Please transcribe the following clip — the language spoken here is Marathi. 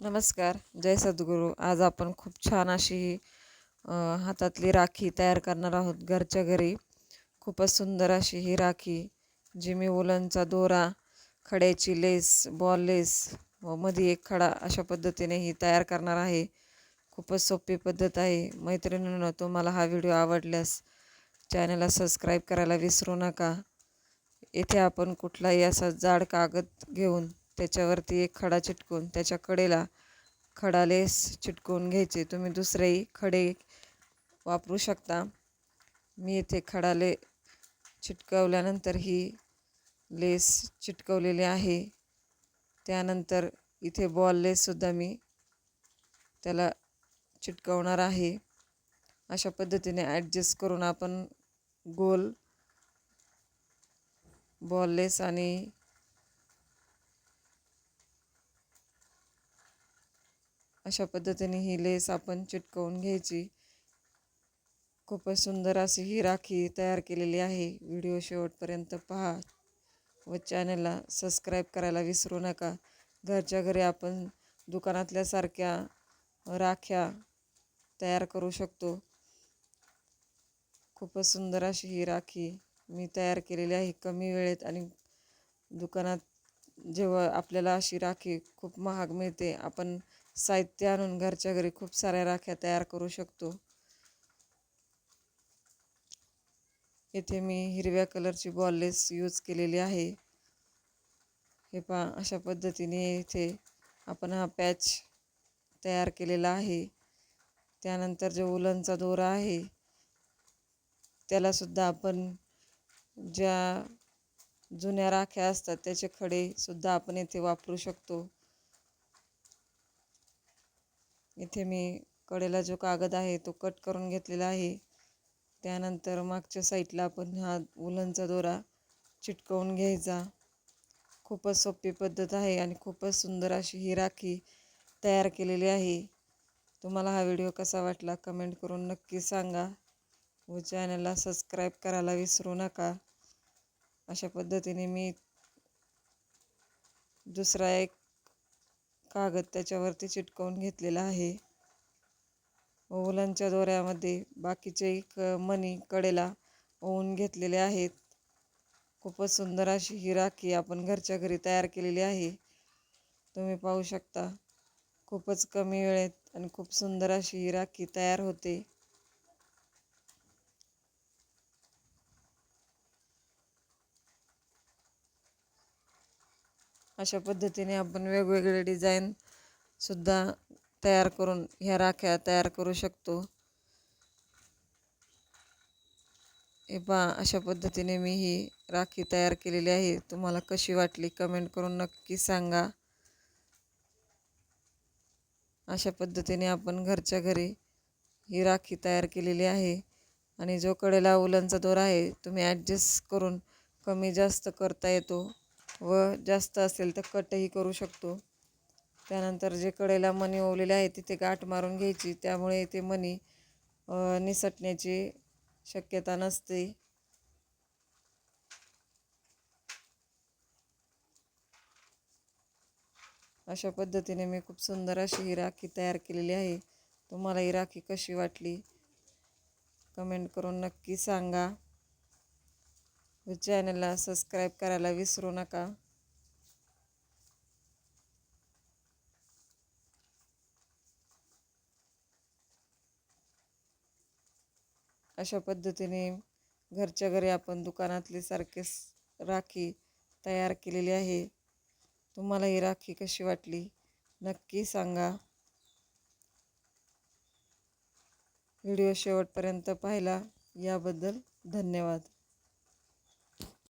नमस्कार. जय सद्गुरू. आज आपण खूप छान अशी हातातली राखी तयार करणार आहोत घरच्या घरी. खूपच सुंदर अशी ही राखी जी मी ओलनचा दोरा खड्याची लेस बॉल लेस व मध्ये एक खडा अशा पद्धतीने ही तयार करणार आहे. खूपच सोपी पद्धत आहे. मैत्रिणींनो तुम्हाला हा व्हिडिओ आवडल्यास चॅनलला सबस्क्राईब करायला विसरू नका. येथे आपण कुठलाही असा जाड कागद घेऊन त्याच्यावरती एक खडा चिटकून त्याच्या कडेला खडा लेस चिटकवून घ्यायचे. तुम्ही दुसरेही खडे वापरू शकता. मी इथे खडा ले चिटकवल्यानंतर ही लेस चिटकवलेली आहे. त्यानंतर इथे बॉल लेससुद्धा मी त्याला चिटकवणार आहे. अशा पद्धतीने ॲडजस्ट करून आपण गोल बॉल लेस आणि अशा पद्धतीने ही लेस आपण चिटकवून घ्यायची. खूपच सुंदर अशी ही राखी तयार केलेली आहे. व्हिडिओ शेवटपर्यंत पहा व चॅनलला सबस्क्राईब करायला विसरू नका. घरच्या घरी आपण दुकानातल्यासारख्या राख्या तयार करू शकतो. खूपच सुंदर अशी ही राखी मी तयार केलेली आहे कमी वेळेत आणि दुकानात जेव्हा आपल्याला अशी राखी खूप महाग मिळते आपण साहित्य आणून घरच्या घरी खूप साऱ्या राख्या तयार करू शकतो. येथे मी हिरव्या कलरची बॉललेस यूज केलेली आहे. हे पा अशा पद्धतीने इथे आपण हा पॅच तयार केलेला आहे. त्यानंतर जो उलनचा दोरा आहे त्यालासुद्धा आपण ज्या जुन्या राख्या असतात त्याचे खडेसुद्धा आपण येथे वापरू शकतो. इथे मी कडेला जो कागद आहे तो कट करून घेतलेला आहे. त्यानंतर मागच्या साईडला आपण हा उलनचा दोरा चिटकवून घ्यायचा. खूपच सोपी पद्धत आहे आणि खूपच सुंदर अशी ही राखी तयार केलेली आहे. तुम्हाला हा व्हिडिओ कसा वाटला कमेंट करून नक्की सांगा व चॅनलला सबस्क्राईब करायला विसरू नका. अशा पद्धतीने मी दुसरा एक कागद त्याच्यावरती चिटकवून घेतलेला आहे. व दोऱ्यामध्ये बाकीचे क मणी कडेला ओवून घेतलेले आहेत. खूपच सुंदर अशी ही राखी आपण घरच्या घरी तयार केलेली आहे. तुम्ही पाहू शकता खूपच कमी वेळेत आणि खूप सुंदर अशी ही राखी तयार होते. अशा पद्धतीने आपण वेगवेगळे डिझाईन सुद्धा तयार करून ह्या राख्या तयार करू शकतो. हे पहा अशा पद्धतीने मी ही राखी तयार केलेली आहे. तुम्हाला कशी वाटली कमेंट करून नक्की सांगा. अशा पद्धतीने आपण घरच्या घरी ही राखी तयार केलेली आहे. आणि जो कडेला उलनचा दोर आहे तुम्ही ॲडजस्ट करून कमी जास्त करता येतो. व जास्त असेल तर कटही करू शकतो. त्यानंतर जे कडेला मणी ओवलेले आहे तिथे गाठ मारून घ्यायची. त्यामुळे ते मणी निसटण्याची शक्यता नसते. अशा पद्धतीने मी खूप सुंदर अशी ही राखी तयार केलेली आहे. तुम्हाला ही राखी कशी वाटली? कमेंट करून नक्की सांगा. व चॅनलला सबस्क्राईब करायला विसरू नका. अशा पद्धतीने घरच्या घरी आपण दुकानातली सारखे राखी तयार केलेली आहे. तुम्हाला ही राखी कशी वाटली नक्की सांगा. व्हिडिओ शेवटपर्यंत पाहिला याबद्दल धन्यवाद.